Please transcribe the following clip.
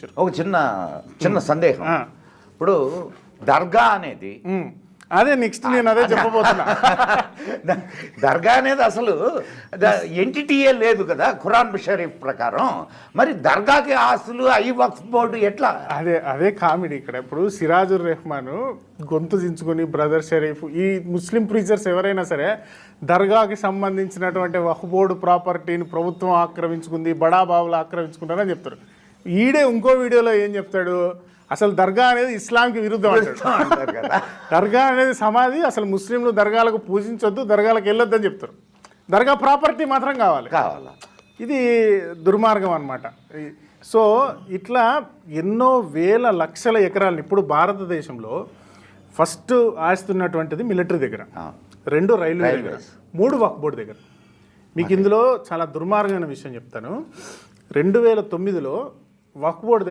ఇచ్చారు ఒక చిన్న చిన్న సందేహం. ఇప్పుడు దర్గా అనేది. అదే నెక్స్ట్ నేను అదే చెప్పబోతున్నా. దర్గా అనేది అసలు ఎంటిటీయే లేదు కదా ఖురాన్ షరీఫ్ ప్రకారం. మరి దర్గాకి ఆస్తులు ఐ వక్ఫ్ బోర్డు ఎట్లా? అదే అదే కామెడీ ఇక్కడ. ఇప్పుడు సిరాజుర్ రెహమాన్ గొంతు దించుకొని బ్రదర్ షరీఫ్ ఈ ముస్లిం ప్రీచర్స్ ఎవరైనా సరే దర్గాకి సంబంధించినటువంటి వహబోర్డు ప్రాపర్టీని ప్రభుత్వం ఆక్రమించుకుంది బడా బాబులు ఆక్రమించుకుంటారని చెప్తారు. ఈడే ఇంకో వీడియోలో ఏం చెప్తాడు? అసలు దర్గా అనేది ఇస్లాంకి విరుద్ధం అంటారు కదా. దర్గా అనేది సమాధి అసలు ముస్లింలు దర్గాలకు పూజించొద్దు దర్గాలకు వెళ్ళొద్దని చెప్తారు. దర్గా ప్రాపర్టీ మాత్రం కావాలి. కావాలా? ఇది దుర్మార్గం అనమాట సో ఇట్లా ఎన్నో వేల లక్షల ఎకరాలను ఇప్పుడు భారతదేశంలో ఫస్ట్ ఆస్తున్నటువంటిది మిలిటరీ దగ్గర. రెండు రైల్వే దగ్గర. మూడు వక్ బోర్డు దగ్గర. మీకు ఇందులో చాలా దుర్మార్గమైన విషయం చెప్తాను. రెండు వేల తొమ్మిదిలో వక్ బోర్డు